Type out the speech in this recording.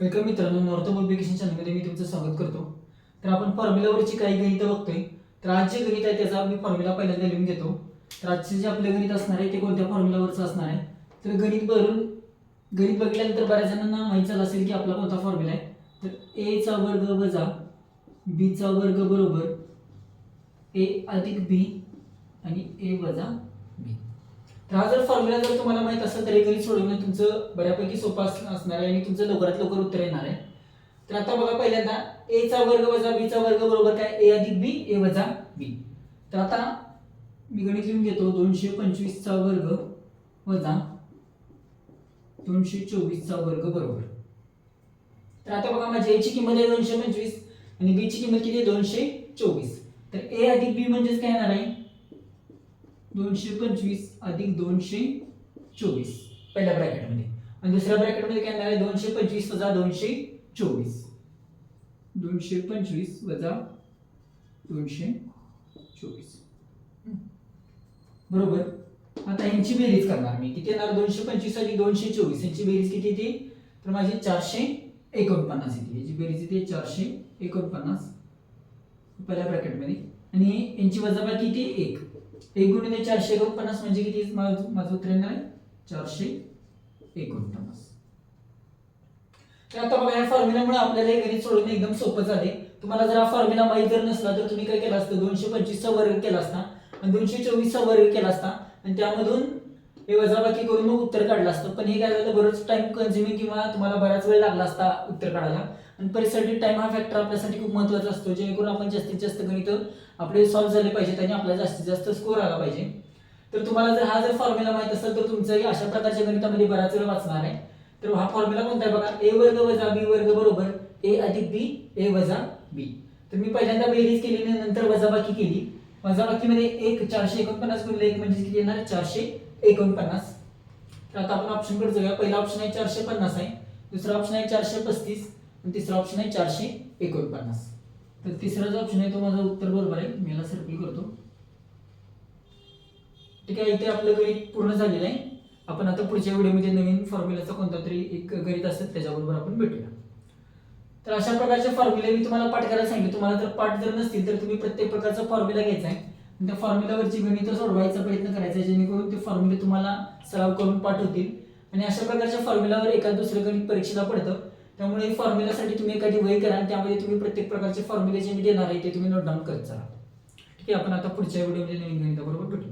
Welcome मित्रांनो north publication चॅनलमध्ये मी तुमचं स्वागत करतो. तर आपण फॉर्म्युलावरची काही गणितं बघतोय. तर आज जे गणित आहे त्याचा मी फॉर्म्युला पहिल्यांदा लिहून घेतो. तर आजचे जे आपले गणित असणार आहे ते कोणत्या फॉर्म्युलावरचं असणार आहे? तर गणित भरून गणित बघितल्यानंतर बऱ्याच जणांना माहीत झालं असेल की आपला कोणता फॉर्म्युला आहे. तर एचा वर्ग वजा बीचा वर्ग बरोबर ए अधिक बी आणि ए वजा तर हा जर फॉर्म्युला जर तुम्हाला माहीत असेल तर हे गणित सोडवणं तुमचं बऱ्यापैकी सोपं असणार आहे आणि तुमचं लवकरात लवकर उत्तर येणार आहे. तर आता बघा पहिल्यांदा ए चा वर्ग वजा बी चा वर्ग बरोबर काय? ए अधिक बी ए वजा बी तर आता मी गणित लिहून घेतो. दोनशे पंचवीसचा वर्ग वजा दोनशे चोवीसचा वर्ग बरोबर. तर आता बघा माझी एची किंमत आहे दोनशे पंचवीस आणि बीची किंमत किती आहे? दोनशे चोवीस. तर ए अधिक बी म्हणजेच काय येणार आहे? दोनशे पंचवीस अधिक दोनशे चोवीस. पहिल्या ब्रॅकेटमध्ये. आणि दुसऱ्या ब्रॅकेटमध्ये काय येणार आहे? दोनशे पंचवीस वजा दोनशे चोवीस. दोनशे पंचवीस वजा दोनशे चोवीस. बरोबर. आता यांची बेरीज करणार मी. किती येणार? दोनशे पंचवीस अधिक दोनशे चोवीस. यांची बेरीज किती येते? तर माझी चारशे एकोणपन्नास येते. याची बेरीज येते चारशे एकोणपन्नास. पहिल्या ब्रॅकेटमध्ये. आणि यांची वजाबाकी किती? एक. एक गुणिले चारशे एकोणपन्नास म्हणजे किती? माझं उत्तर येणार आहे. चारशे एकोणपन्नास. तर आता बघा या फॉर्म्युल्यामुळे आपल्याला हे गणित सोडवणे एकदम सोपं झाले. तुम्हाला जर हा फॉर्म्युला माहीत जर नसला तर तुम्ही काय केलं असतं? दोनशे पंचवीसचा वर्ग केला असता. आणि दोनशे चोवीसचा वर्ग केला असता. आणि त्यामधून हे वजाबाकी करून मग उत्तर काढलं असतं. पण हे काय झालं बरंच टाइम कन्झ्युमिंग किंवा तुम्हाला बराच वेळ लागला असता उत्तर काढायला. आणि परीक्षेसाठी टाइम हा फॅक्टर आपल्यासाठी खूप महत्त्वाचा असतो. जेणेकरून आपण जास्तीत जास्त गणित आपले सॉल्व्ह झाले पाहिजे आणि आपल्याला जास्तीत जास्त स्कोर आला पाहिजे. तर तुम्हाला जर हा जर फॉर्म्युला माहीत असेल तर तुमचंही अशा प्रकारच्या गणितामध्ये बराच वेळ वाचणार आहे. तर हा फॉर्म्युला कोणता आहे बघा? ए वर्ग वजा बी वर्ग बरोबर ए अधिक बी ए वजा बी तर मी पहिल्यांदा बेरीज केली आणि नंतर वजाबाकी केली. वजाबाकीमध्ये एक चारशे एकोणपन्नास गुणिले एक म्हणजे किती येणार? चारशे एकोणपन्नास. तर आता आपण ऑप्शनकडे जाऊया. पहिला ऑप्शन आहे चारशे पन्नास आहे. दुसरा ऑप्शन आहे चारशे पस्तीस आणि तिसरा ऑप्शन आहे चारशे एकोणपन्नास तर तिसरा जो ऑप्शन आहे तो माझा उत्तर बरोबर आहे. मी याला सर्कल करतो. ठीक आहे इथे आपलं गणित पूर्ण झालेलं आहे. आपण आता पुढच्या व्हिडिओमध्ये नवीन फॉर्म्युलाचा कोणता तरी एक गणित असेल त्याच्याबरोबर आपण भेटूया. तर अशा प्रकारचे फॉर्म्युले मी तुम्हाला पाठ करायला सांगितले. तुम्हाला जर पाठ जर नसतील तर तुम्ही प्रत्येक प्रकारचा फॉर्म्युला घ्यायचा आहे. त्या फॉर्म्युलावरची गणित सोडवायचा प्रयत्न करायचा आहे जेणेकरून ते फॉर्म्युले तुम्हाला सराव करून पाठवतील. आणि अशा प्रकारच्या फॉर्म्युलावर एखाद दुसरं गणित परीक्षेला पडतं. त्यामुळे फॉर्म्युलासाठी तुम्ही एखादी वही करा आणि त्यामध्ये तुम्ही प्रत्येक प्रकारचे फॉर्म्युले जे मी देणार आहे ते तुम्ही नोट डाऊन करत चला. ठीक आहे आपण आता पुढच्या व्हिडिओमध्ये नवीन गणिताबरोबर भेटू.